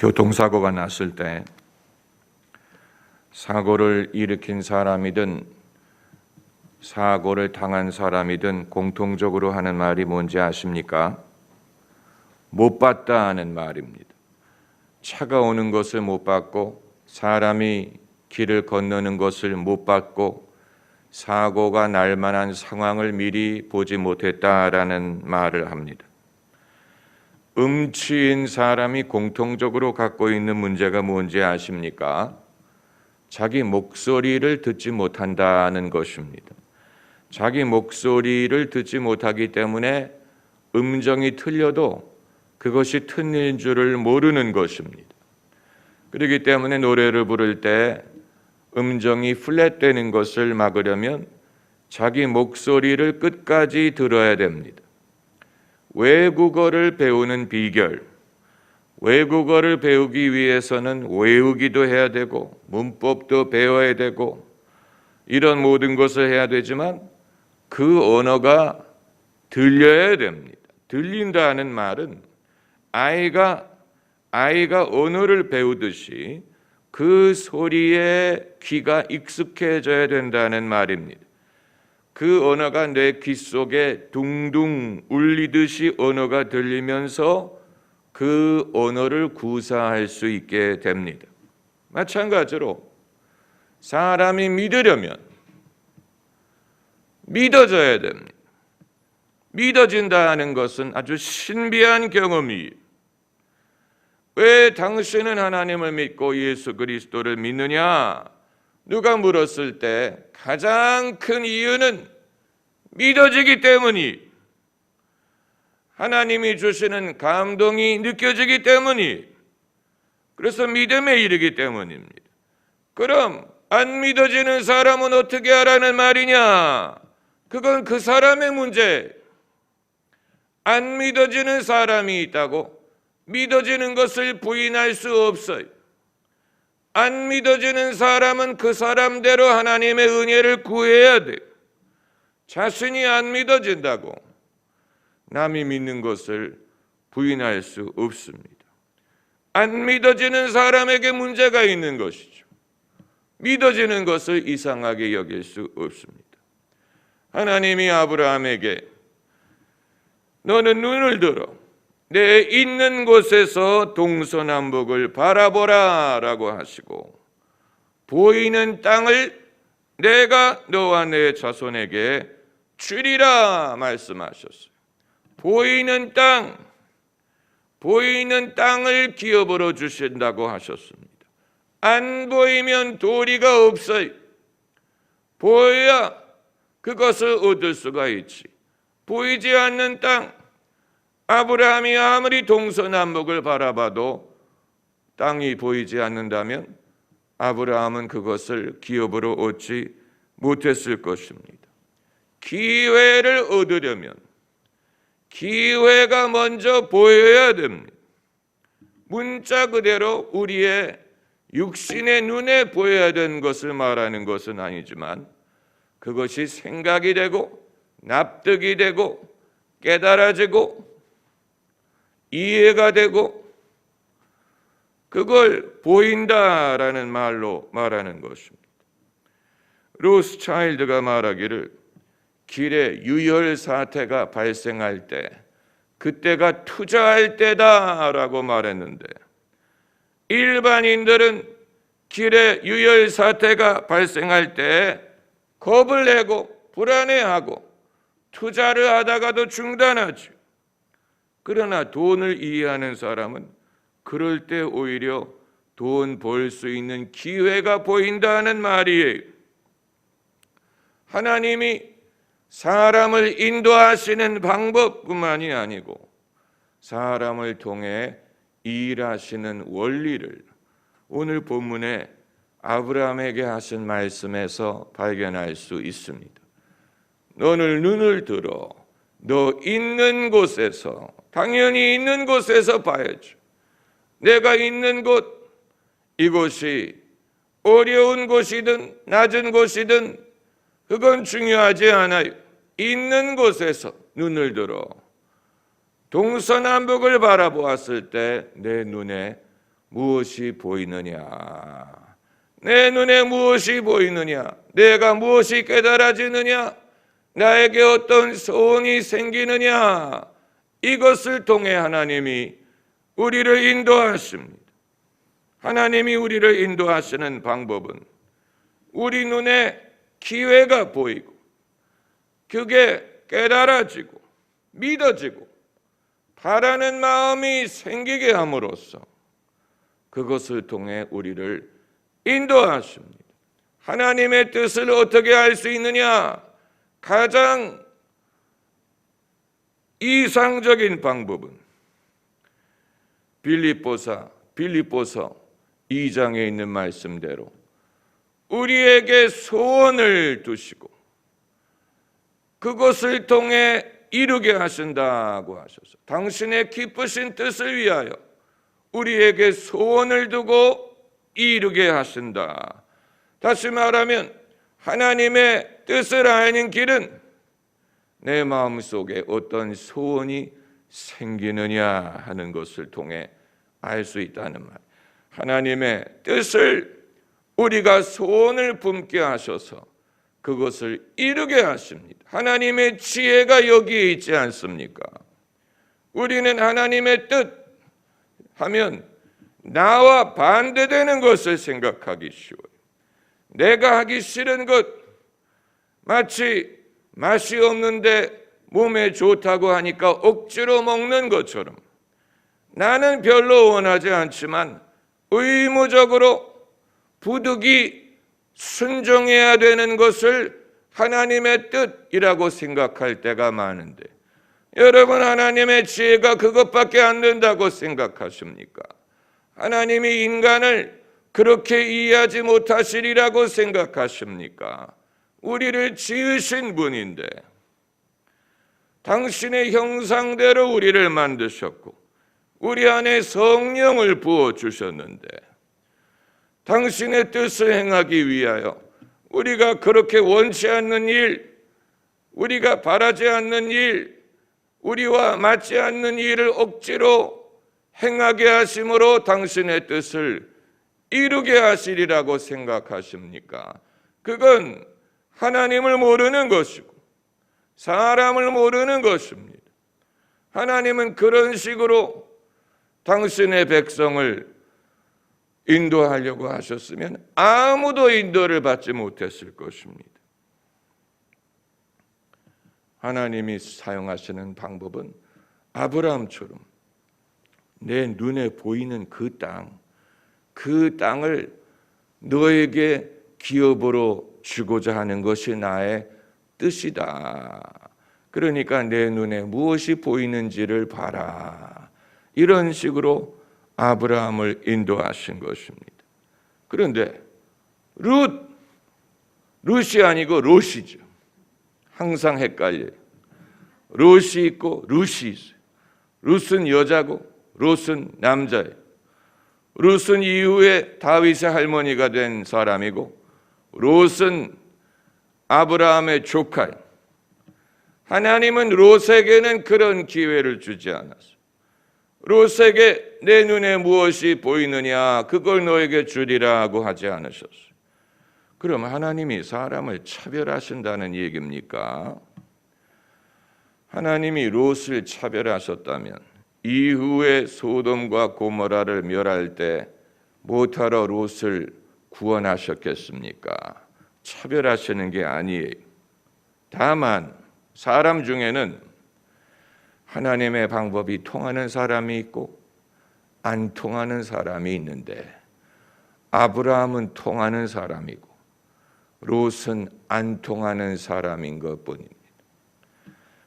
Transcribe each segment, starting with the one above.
교통사고가 났을 때 사고를 일으킨 사람이든 사고를 당한 사람이든 공통적으로 하는 말이 뭔지 아십니까? 못 봤다 하는 말입니다. 차가 오는 것을 못 봤고 사람이 길을 건너는 것을 못 봤고 사고가 날 만한 상황을 미리 보지 못했다라는 말을 합니다. 음치인 사람이 공통적으로 갖고 있는 문제가 뭔지 아십니까? 자기 목소리를 듣지 못한다는 것입니다. 자기 목소리를 듣지 못하기 때문에 음정이 틀려도 그것이 틀린 줄을 모르는 것입니다. 그렇기 때문에 노래를 부를 때 음정이 플랫되는 것을 막으려면 자기 목소리를 끝까지 들어야 됩니다. 외국어를 배우는 비결. 외국어를 배우기 위해서는 외우기도 해야 되고 문법도 배워야 되고 이런 모든 것을 해야 되지만 그 언어가 들려야 됩니다. 들린다는 말은 아이가 아이가 언어를 배우듯이 그 소리에 귀가 익숙해져야 된다는 말입니다. 그 언어가 내 귀 속에 둥둥 울리듯이 언어가 들리면서 그 언어를 구사할 수 있게 됩니다. 마찬가지로 사람이 믿으려면 믿어져야 됩니다. 믿어진다는 것은 아주 신비한 경험이에요. 왜 당신은 하나님을 믿고 예수 그리스도를 믿느냐? 누가 물었을 때 가장 큰 이유는 믿어지기 때문이 하나님이 주시는 감동이 느껴지기 때문이 그래서 믿음에 이르기 때문입니다. 그럼 안 믿어지는 사람은 어떻게 하라는 말이냐? 그건 그 사람의 문제. 안 믿어지는 사람이 있다고 믿어지는 것을 부인할 수 없어요. 안 믿어지는 사람은 그 사람대로 하나님의 은혜를 구해야 돼. 자신이 안 믿어진다고 남이 믿는 것을 부인할 수 없습니다. 안 믿어지는 사람에게 문제가 있는 것이죠. 믿어지는 것을 이상하게 여길 수 없습니다. 하나님이 아브라함에게 너는 눈을 들어 내 있는 곳에서 동서남북을 바라보라 라고 하시고 보이는 땅을 내가 너와 내 자손에게 주리라 말씀하셨어요. 보이는 땅, 보이는 땅을 기업으로 주신다고 하셨습니다. 안 보이면 도리가 없어요. 보여야 그것을 얻을 수가 있지. 보이지 않는 땅, 아브라함이 아무리 동서남북을 바라봐도 땅이 보이지 않는다면 아브라함은 그것을 기업으로 얻지 못했을 것입니다. 기회를 얻으려면 기회가 먼저 보여야 됩니다. 문자 그대로 우리의 육신의 눈에 보여야 되는 것을 말하는 것은 아니지만 그것이 생각이 되고 납득이 되고 깨달아지고 이해가 되고 그걸 보인다라는 말로 말하는 것입니다. 로스 차일드가 말하기를 길에 유혈 사태가 발생할 때 그때가 투자할 때다라고 말했는데 일반인들은 길에 유혈 사태가 발생할 때 겁을 내고 불안해하고 투자를 하다가도 중단하죠. 그러나 돈을 이해하는 사람은 그럴 때 오히려 돈 벌 수 있는 기회가 보인다는 말이에요. 하나님이 사람을 인도하시는 방법뿐만이 아니고 사람을 통해 일하시는 원리를 오늘 본문에 아브라함에게 하신 말씀에서 발견할 수 있습니다. 너는 눈을 들어 너 있는 곳에서 당연히 있는 곳에서 봐야죠. 내가 있는 곳 이곳이 어려운 곳이든 낮은 곳이든 그건 중요하지 않아요. 있는 곳에서 눈을 들어 동서남북을 바라보았을 때 내 눈에 무엇이 보이느냐? 내 눈에 무엇이 보이느냐? 내가 무엇이 깨달아지느냐? 나에게 어떤 소원이 생기느냐? 이것을 통해 하나님이 우리를 인도하십니다. 하나님이 우리를 인도하시는 방법은 우리 눈에 기회가 보이고 그게 깨달아지고 믿어지고 바라는 마음이 생기게 함으로써 그것을 통해 우리를 인도하십니다. 하나님의 뜻을 어떻게 알 수 있느냐? 가장 이상적인 방법은 빌립보사 빌립보서 2장에 있는 말씀대로 우리에게 소원을 두시고 그것을 통해 이루게 하신다고 하셔서 당신의 기쁘신 뜻을 위하여 우리에게 소원을 두고 이루게 하신다. 다시 말하면 하나님의 뜻을 아는 길은 내 마음 속에 어떤 소원이 생기느냐 하는 것을 통해 알 수 있다는 말. 하나님의 뜻을 우리가 소원을 품게 하셔서 그것을 이루게 하십니다. 하나님의 지혜가 여기에 있지 않습니까? 우리는 하나님의 뜻 하면 나와 반대되는 것을 생각하기 쉬워요. 내가 하기 싫은 것 마치 맛이 없는데 몸에 좋다고 하니까 억지로 먹는 것처럼 나는 별로 원하지 않지만 의무적으로 부득이 순종해야 되는 것을 하나님의 뜻이라고 생각할 때가 많은데 여러분 하나님의 지혜가 그것밖에 안 된다고 생각하십니까? 하나님이 인간을 그렇게 이해하지 못하시리라고 생각하십니까? 우리를 지으신 분인데 당신의 형상대로 우리를 만드셨고 우리 안에 성령을 부어 주셨는데 당신의 뜻을 행하기 위하여 우리가 그렇게 원치 않는 일, 우리가 바라지 않는 일, 우리와 맞지 않는 일을 억지로 행하게 하심으로 당신의 뜻을 이루게 하시리라고 생각하십니까? 그건 하나님을 모르는 것이고 사람을 모르는 것입니다. 하나님은 그런 식으로 당신의 백성을 인도하려고 하셨으면 아무도 인도를 받지 못했을 것입니다. 하나님이 사용하시는 방법은 아브라함처럼 내 눈에 보이는 그 땅, 그 땅을 너에게 기업으로 주고자 하는 것이 나의 뜻이다. 그러니까 내 눈에 무엇이 보이는지를 봐라. 이런 식으로 아브라함을 인도하신 것입니다. 그런데 룻, 룻이 아니고 롯이죠. 항상 헷갈려요. 롯이 있고 룻이 있어요. 룻은 여자고 롯은 남자예요. 룻은 이후에 다윗의 할머니가 된 사람이고 롯은 아브라함의 조카예요. 하나님은 롯에게는 그런 기회를 주지 않았어요. 롯에게 내 눈에 무엇이 보이느냐 그걸 너에게 주리라고 하지 않으셨어요. 그럼 하나님이 사람을 차별하신다는 얘기입니까? 하나님이 롯을 차별하셨다면 이후에 소돔과 고모라를 멸할 때 못하러 롯을 구원하셨겠습니까? 차별하시는 게 아니에요. 다만 사람 중에는 하나님의 방법이 통하는 사람이 있고 안 통하는 사람이 있는데 아브라함은 통하는 사람이고 롯은 안 통하는 사람인 것뿐입니다.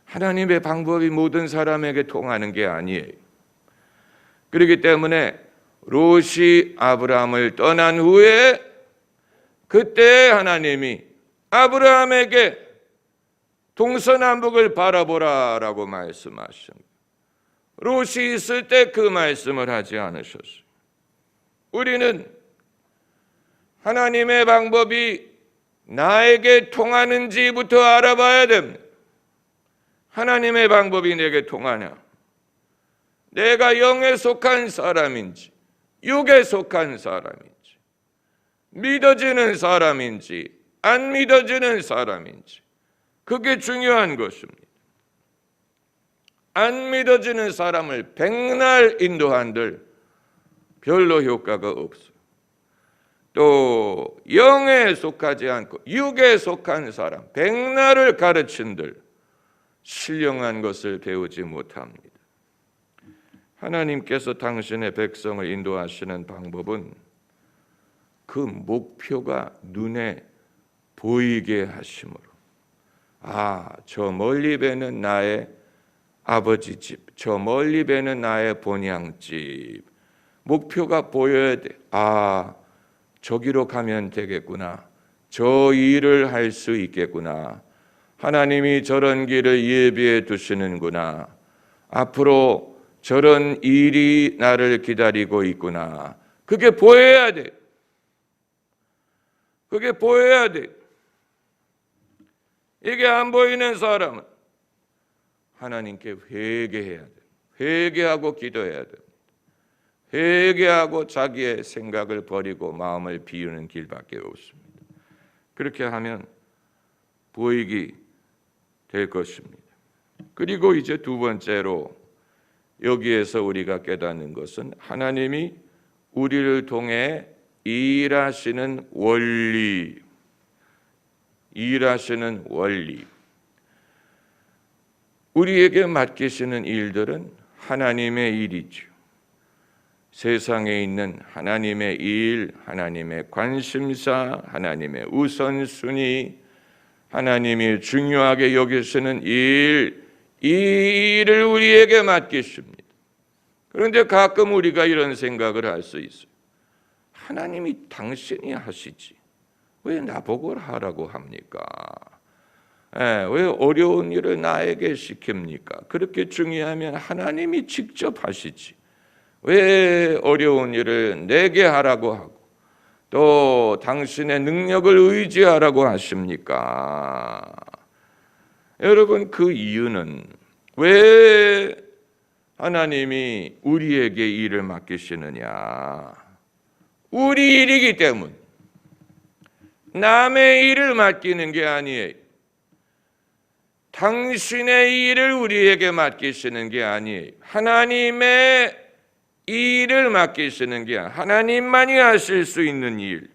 하나님의 방법이 모든 사람에게 통하는 게 아니에요. 그렇기 때문에 롯이 아브라함을 떠난 후에 그때 하나님이 아브라함에게 동서남북을 바라보라라고 말씀하십니다. 롯이 있을 때 그 말씀을 하지 않으셨어요. 우리는 하나님의 방법이 나에게 통하는지부터 알아봐야 됩니다. 하나님의 방법이 내게 통하냐? 내가 영에 속한 사람인지, 육에 속한 사람인지, 믿어지는 사람인지, 안 믿어지는 사람인지, 그게 중요한 것입니다. 안 믿어지는 사람을 백날 인도한들 별로 효과가 없어요. 또 영에 속하지 않고 육에 속한 사람 백날을 가르친들 신령한 것을 배우지 못합니다. 하나님께서 당신의 백성을 인도하시는 방법은 그 목표가 눈에 보이게 하심으로 아, 저 멀리 배는 나의 아버지 집, 저 멀리 배는 나의 본향집. 목표가 보여야 돼. 아, 저기로 가면 되겠구나. 저 일을 할 수 있겠구나. 하나님이 저런 길을 예비해 두시는구나. 앞으로 저런 일이 나를 기다리고 있구나. 그게 보여야 돼. 그게 보여야 돼. 이게 안 보이는 사람은 하나님께 회개해야 돼. 회개하고 기도해야 돼. 회개하고 자기의 생각을 버리고 마음을 비우는 길밖에 없습니다. 그렇게 하면 보이기 될 것입니다. 그리고 이제 두 번째로 여기에서 우리가 깨닫는 것은 하나님이 우리를 통해 일하시는 원리, 일하시는 원리. 우리에게 맡기시는 일들은 하나님의 일이죠. 세상에 있는 하나님의 일, 하나님의 관심사, 하나님의 우선순위, 하나님이 중요하게 여기시는 일, 이 일을 우리에게 맡기십니다. 그런데 가끔 우리가 이런 생각을 할 수 있어요. 하나님이 당신이 하시지. 왜 나보고 하라고 합니까? 예, 왜 어려운 일을 나에게 시킵니까? 그렇게 중요하면 하나님이 직접 하시지. 왜 어려운 일을 내게 하라고 하고 또 당신의 능력을 의지하라고 하십니까? 여러분 그 이유는 왜 하나님이 우리에게 일을 맡기시느냐? 우리 일이기 때문. 남의 일을 맡기는 게 아니에요. 당신의 일을 우리에게 맡기시는 게 아니에요. 하나님의 일을 맡기시는 게 아니라 하나님만이 하실 수 있는 일.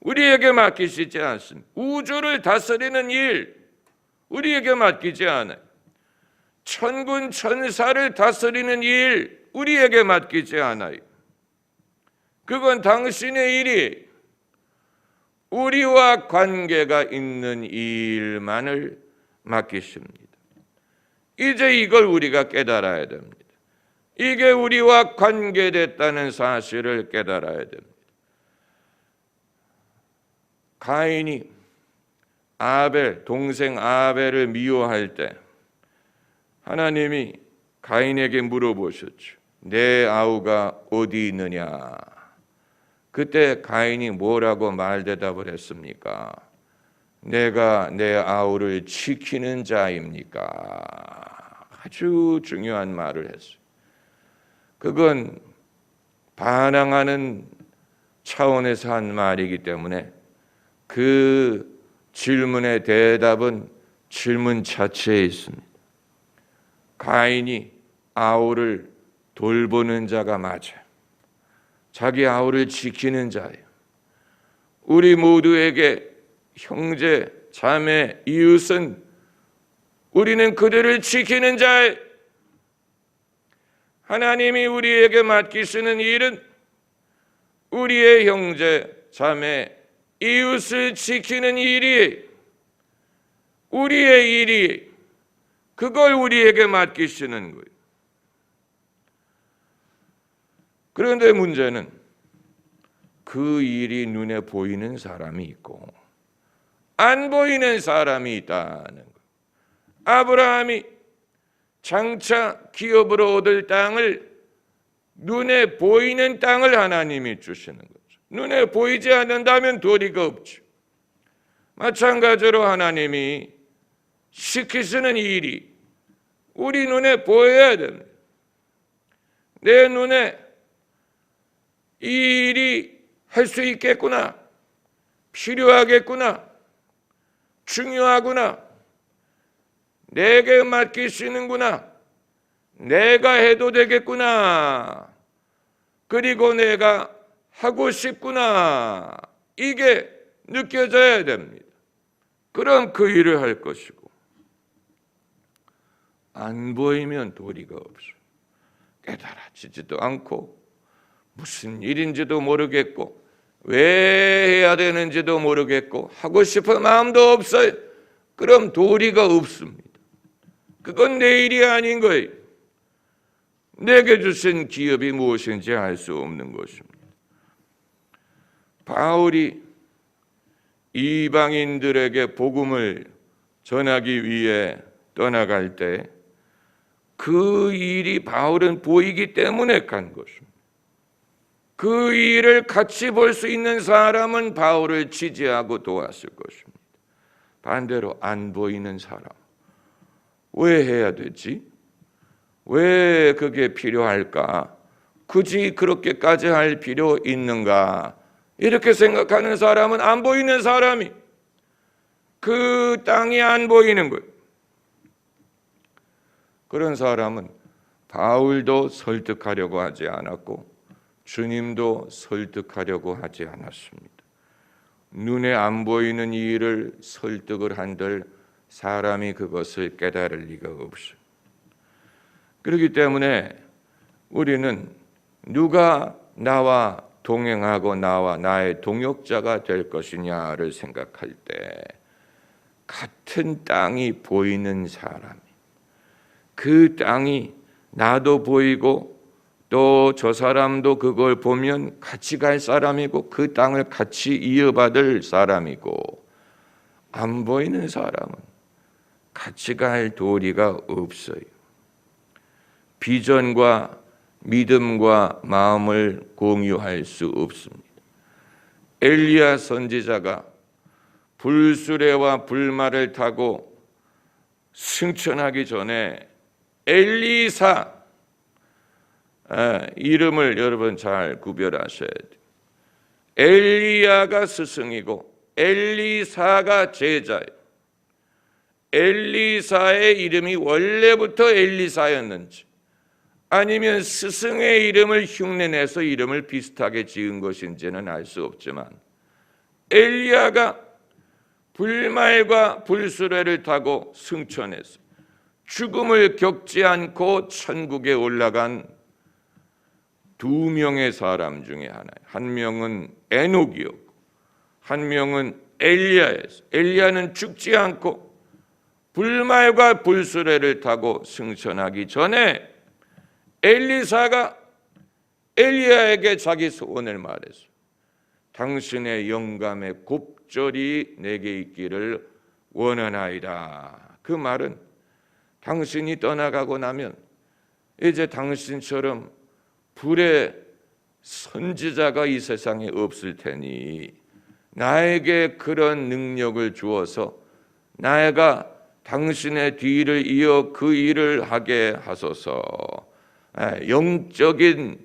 우리에게 맡기시지 않습니다. 우주를 다스리는 일. 우리에게 맡기지 않아요. 천군 천사를 다스리는 일. 우리에게 맡기지 않아요. 그건 당신의 일이 우리와 관계가 있는 일만을 맡기십니다. 이제 이걸 우리가 깨달아야 됩니다. 이게 우리와 관계됐다는 사실을 깨달아야 됩니다. 가인이 아벨 동생 아벨을 미워할 때 하나님이 가인에게 물어보셨죠. 내 아우가 어디 있느냐? 그때 가인이 뭐라고 말 대답을 했습니까? 내가 내 아우를 지키는 자입니까? 아주 중요한 말을 했어요. 그건 반항하는 차원에서 한 말이기 때문에 그 질문의 대답은 질문 자체에 있습니다. 가인이 아우를 돌보는 자가 맞아요. 자기 아우를 지키는 자예요. 우리 모두에게 형제, 자매, 이웃은 우리는 그들을 지키는 자예요. 하나님이 우리에게 맡기시는 일은 우리의 형제, 자매, 이웃을 지키는 일이 우리의 일이 그걸 우리에게 맡기시는 거예요. 그런데 문제는 그 일이 눈에 보이는 사람이 있고 안 보이는 사람이 있다는 거예요. 아브라함이 장차 기업으로 얻을 땅을 눈에 보이는 땅을 하나님이 주시는 거죠. 눈에 보이지 않는다면 도리가 없죠. 마찬가지로 하나님이 시키시는 일이 우리 눈에 보여야 됩니다. 내 눈에 이 일이 할 수 있겠구나. 필요하겠구나. 중요하구나. 내게 있는구나. 내가 해도 되겠구나. 그리고 내가 하고 싶구나. 이게 느껴져야 됩니다. 그럼 그 일을 할 것이고 안 보이면 도리가 없어. 깨달아지지도 않고 무슨 일인지도 모르겠고 왜 해야 되는지도 모르겠고 하고 싶은 마음도 없어요. 그럼 도리가 없습니다. 그건 내 일이 아닌 거예요. 내게 주신 기업이 무엇인지 알 수 없는 것입니다. 바울이 이방인들에게 복음을 전하기 위해 떠나갈 때 그 일이 바울은 보이기 때문에 간 것입니다. 그 일을 같이 볼 수 있는 사람은 바울을 지지하고 도왔을 것입니다. 반대로 안 보이는 사람 왜 해야 되지? 왜 그게 필요할까? 굳이 그렇게까지 할 필요 있는가? 이렇게 생각하는 사람은 안 보이는 사람이 그 땅이 안 보이는 거예요. 그런 사람은 바울도 설득하려고 하지 않았고 주님도 설득하려고 하지 않았습니다. 눈에 안 보이는 이 일을 설득을 한들 사람이 그것을 깨달을 리가 없어요. 그렇기 때문에 우리는 누가 나와 동행하고 나와 나의 동역자가 될 것이냐를 생각할 때 같은 땅이 보이는 사람, 그 땅이 나도 보이고 또 저 사람도 그걸 보면 같이 갈 사람이고 그 땅을 같이 이어받을 사람이고 안 보이는 사람은 같이 갈 도리가 없어요. 비전과 믿음과 마음을 공유할 수 없습니다. 엘리야 선지자가 불수레와 불말을 타고 승천하기 전에 엘리사 아, 이름을 여러분 잘 구별하셔야 돼요. 엘리야가 스승이고 엘리사가 제자예요. 엘리사의 이름이 원래부터 엘리사였는지 아니면 스승의 이름을 흉내내서 이름을 비슷하게 지은 것인지는 알 수 없지만 엘리야가 불말과 불수레를 타고 승천해서 죽음을 겪지 않고 천국에 올라간 두 명의 사람 중에 하나예요. 한 명은 에녹이었고 한 명은 엘리야였어요. 엘리야는 죽지 않고 불말과 불수레를 타고 승천하기 전에 엘리사가 엘리야에게 자기 소원을 말했어. 당신의 영감의 곱절이 내게 있기를 원하나이다. 그 말은 당신이 떠나가고 나면 이제 당신처럼 불의 선지자가 이 세상에 없을 테니 나에게 그런 능력을 주어서 나가 당신의 뒤를 이어 그 일을 하게 하소서. 영적인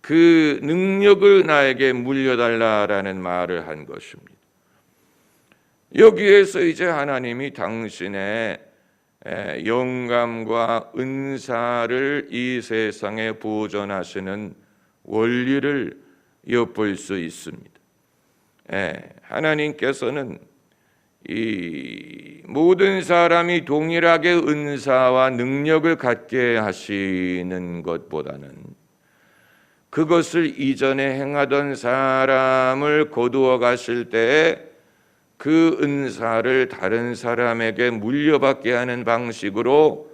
그 능력을 나에게 물려달라라는 말을 한 것입니다. 여기에서 이제 하나님이 당신의 영감과 은사를 이 세상에 보존하시는 원리를 엿볼 수 있습니다. 하나님께서는 이 모든 사람이 동일하게 은사와 능력을 갖게 하시는 것보다는 그것을 이전에 행하던 사람을 거두어 가실 때에 그 은사를 다른 사람에게 물려받게 하는 방식으로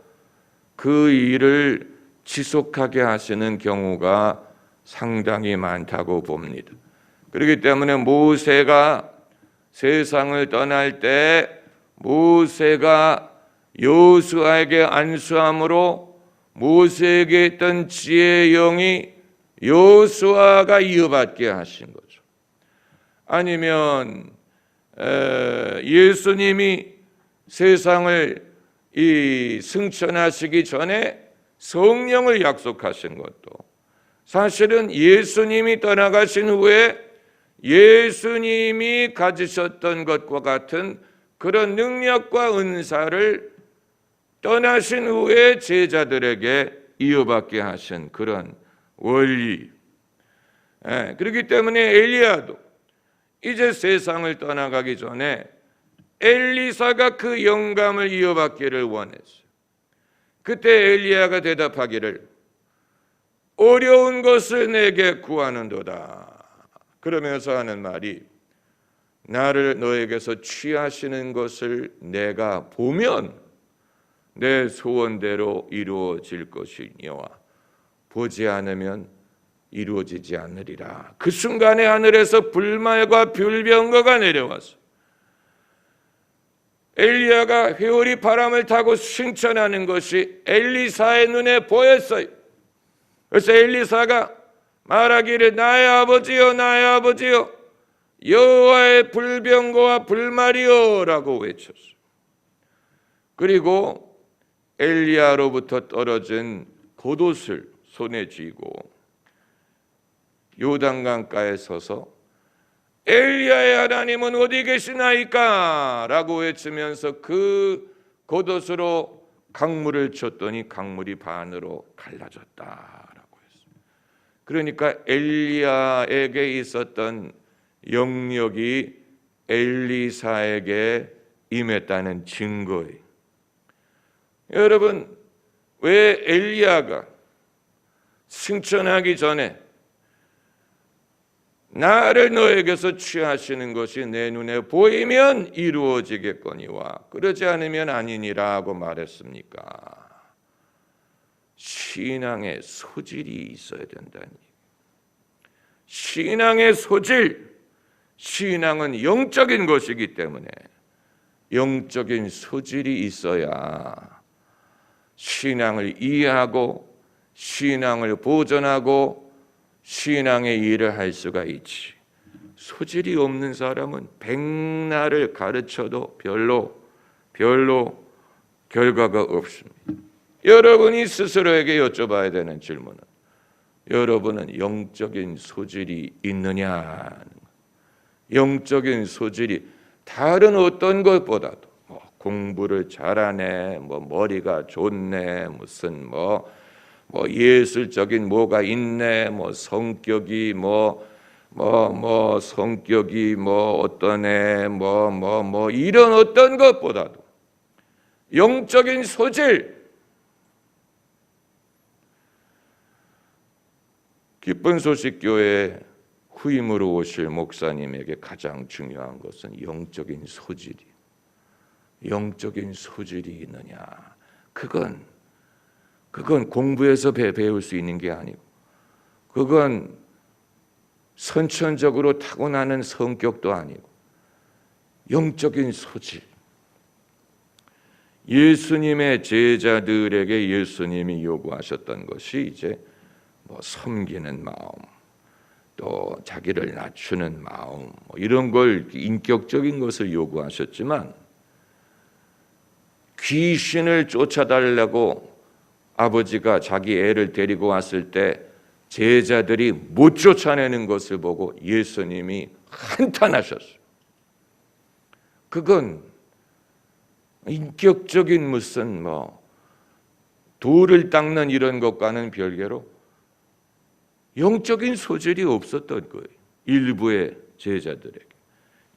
그 일을 지속하게 하시는 경우가 상당히 많다고 봅니다. 그렇기 때문에 모세가 세상을 떠날 때 모세가 여수아에게 안수함으로 모세에게 있던 지혜의 영이 여수아가 이어받게 하신 거죠. 아니면 예수님이 세상을 이 승천하시기 전에 성령을 약속하신 것도 사실은 예수님이 떠나가신 후에 예수님이 가지셨던 것과 같은 그런 능력과 은사를 떠나신 후에 제자들에게 이어받게 하신 그런 원리. 예, 그렇기 때문에 엘리야도 이제 세상을 떠나가기 전에 엘리사가 그 영감을 이어받기를 원했어요. 그때 엘리야가 대답하기를 어려운 것을 내게 구하는도다. 그러면서 하는 말이 나를 너에게서 취하시는 것을 내가 보면 내 소원대로 이루어질 것이니와 보지 않으면 이루어지지 않으리라. 그 순간에 하늘에서 불말과 불병거가 내려왔어. 엘리야가 회오리 바람을 타고 승천하는 것이 엘리사의 눈에 보였어요. 그래서 엘리사가 말하기를 나의 아버지여 나의 아버지여 여호와의 불병거와 불말이여라고 외쳤어요. 그리고 엘리야로부터 떨어진 겉옷을 손에 쥐고 요단강가에 서서 엘리야의 하나님은 어디 계시나이까? 라고 외치면서 그 겉옷으로 강물을 쳤더니 강물이 반으로 했습니다. 그러니까 엘리야에게 있었던 영역이 엘리사에게 임했다는 증거예요. 여러분 왜 엘리야가 승천하기 전에 나를 너에게서 취하시는 것이 내 눈에 보이면 이루어지겠거니와 그러지 않으면 아니니라고 말했습니까? 신앙의 소질이 있어야 된다니. 신앙의 소질, 신앙은 영적인 것이기 때문에 영적인 소질이 있어야 신앙을 이해하고 신앙을 보존하고 신앙의 일을 할 수가 있지. 소질이 없는 사람은 백날을 가르쳐도 별로 별로 결과가 없습니다. 여러분이 스스로에게 여쭤봐야 되는 질문은 여러분은 영적인 소질이 있느냐는 영적인 소질이 다른 어떤 것보다도 뭐 공부를 잘하네, 뭐 머리가 좋네, 무슨 뭐, 뭐 예술적인 뭐가 있네, 뭐 성격이 뭐, 뭐, 뭐 성격이 뭐 어떠네, 뭐, 뭐, 뭐 이런 어떤 것보다도 영적인 소질, 기쁜 소식 교회 후임으로 오실 목사님에게 가장 중요한 것은 영적인 소질이 영적인 소질이 있느냐. 그건 그건 공부해서 배, 배울 수 있는 게 아니고 그건 선천적으로 타고나는 성격도 아니고 영적인 소질. 예수님의 제자들에게 예수님이 요구하셨던 것이 이제 뭐 섬기는 마음 또 자기를 낮추는 마음 뭐 이런 걸 인격적인 것을 요구하셨지만 귀신을 쫓아달라고 아버지가 자기 애를 데리고 왔을 때 제자들이 못 쫓아내는 것을 보고 예수님이 한탄하셨어요. 그건 인격적인 무슨 뭐 돌을 닦는 이런 것과는 별개로 영적인 소질이 없었던 거예요. 일부의 제자들에게.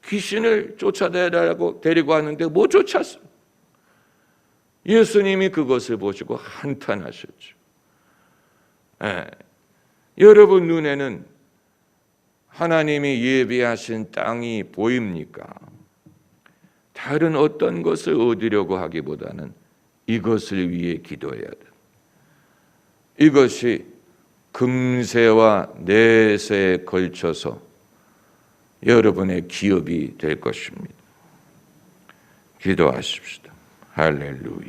귀신을 쫓아내라고 데리고 왔는데 못 쫓았어. 예수님이 그것을 보시고 한탄하셨죠. 예. 여러분 눈에는 하나님이 예비하신 땅이 보입니까? 다른 어떤 것을 얻으려고 하기보다는 이것을 위해 기도해야 돼. 이것이 금세와 내세에 걸쳐서 여러분의 기업이 될 것입니다. 기도하십시다. 할렐루야.